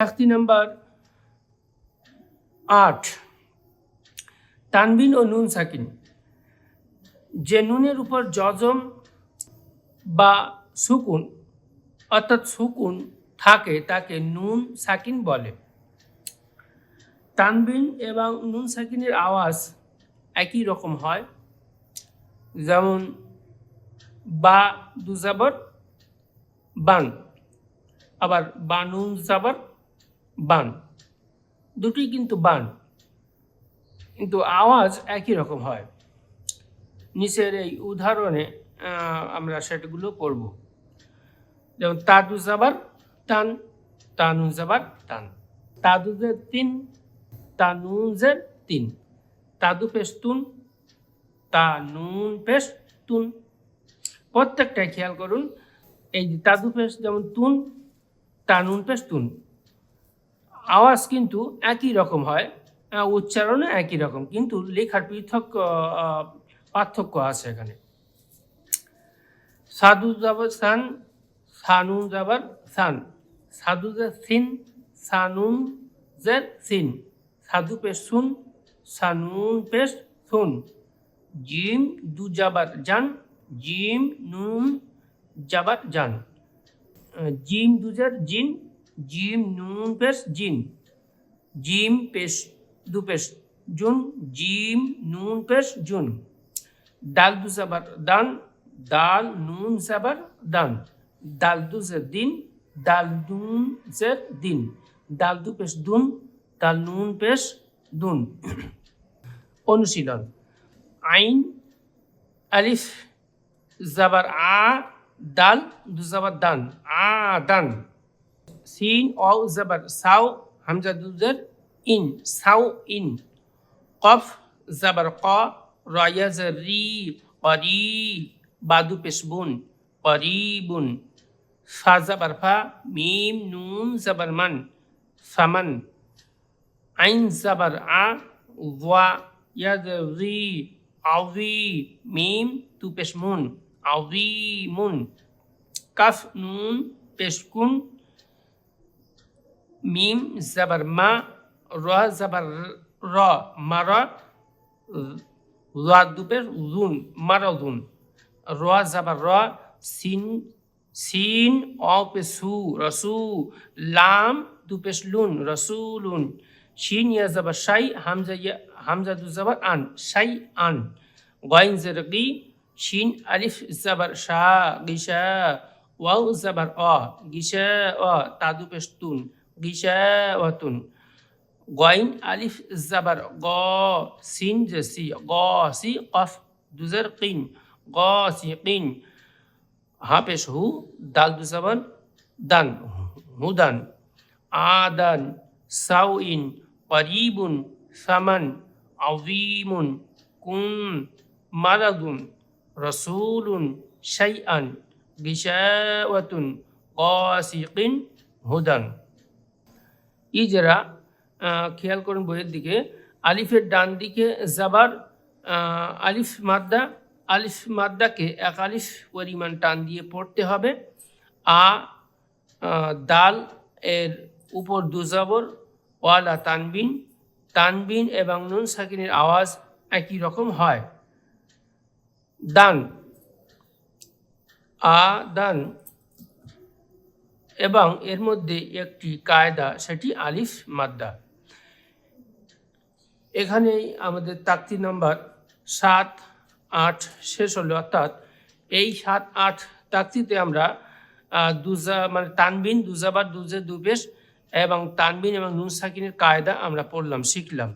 শাস্তি নাম্বার, আট, তানবিন ও নুন সাকিন। যে নুনের উপর জজম বা সুকুন, অর্থাৎ সুকুন থাকে, তাকে নুন সাকিন বলে। তানবিন এবং নুন সাকিনের আওয়াজ একই রকম হয়। যেমন, বা দুজাবর, বান। আবার বানুন জাবার বান। দুটোই কিন্তু বান। কিন্তু আওয়াজ একই রকম হয়। নিচের এই উদাহরণে আমরা সেটাগুলো পড়ব যেমন তাদু জাবার টান তানু জাবার টান তাদুজের তিন, তানুজের তিন। তাদু পেস্তুন তানুন পেস্তুন প্রত্যেকটাই খেয়াল করুন, এই যে তাদু পেশ যেমন তুন, তানুন পেশ তুন। আওয়াজ কিন্তু একই রকম হয় আহ, উচ্চারণও একই রকম কিন্তু লেখার পৃথক পার্থক্য আছে এখানে। সাধু যাবার সান সানুন যাবার সান। সাধু সিন সানুন জের সিন। সাধু পেশ সুন সানুন পেশ সুন। জিম দু যাবার জান জিম নুন জান। আহ, জিম দুজার জিন জিম নুন পেশ জিন জিম পেশ দু পেশ জুন জিম নুন পেশ জুন দাল দু যাবার দান দাল নুন যাবার দান দাল দু জের দিন দাল নুন জের দিন দাল দু পেশ দুন দাল নুন পেশ দুন অনুশীলন আইন আলিফ জাবার আ দাল দু জাবার দান আ দান সিন অ জাবার সাও, হামজা দুজের ইন, সাও ইন, কফ জাবার ক, রয়া জার রি করি বাদু পেশবুন, করিবুন, ফা জাবার ফা, মিম, নুন জাবার মান, ফামান, আইন জাবার আ, ওয়া ইয়াদ রি আউজি মিম, তু পেশমুন আউজিমুন কাফ, নুন, পেশকুন মিম, জাবার মা, র, জাবার র, মারা র দুপের জুন মারাজুন র, জাবার র, সিন সিন অ পে সু, রসু, লাম দু পেশ লুন। রসুলুন শিন, ইয়া, জাবার, শাই, হামজা, ইয়া, হামজা, দু, জাবার, আন, শাই, আন। গয়েন জেরকি শিন, আলিফ, জাবার, শা গিশা ওয়াও, জাবার, অ গিশা অ তাদু পেশ তুন। গিশা ওয়াতুন আলিফ, জাবার, গ, সিন, জেসি, গ, সি, কফ, দুজার কিন, গ, সি, কিন হা পেশ হু, দাল দু জাবান দান হুদান আদান সাউইন করিবুন, সামান আউজিমুন কুন, মারাদুন, রসুলুন, শাইআন, গিশাওয়াতুন কাসিকিন হুদান ইজরা আহ, খেয়াল করুন বইয়ের দিকে আলিফের ডান দিকে জাবার আলিফ মাদ্দা আলিফ মাদ্দাকে এক আলিফ পরিমাণ টান দিয়ে পড়তে হবে। আ দাল এর উপর দুজাবর ওয়ালা তানবিন তানবিন এবং নুন সাকিনের আওয়াজ একই রকম হয়। দান আ দান এবং এর মধ্যে একটি কায়দা, সেটি আলিফ মাদ্দা। এখানেই আমাদের তাক্তি নাম্বার সাত আট শেষ হলো। অর্থাৎ এই সাত আট তাক্তিতে আমরা দুজা মানে তানবিন, দুজাবার দুজে দুবেশ এবং তানবিন এবং নুন সাকিনের কায়দা আমরা পড়লাম, শিখলাম।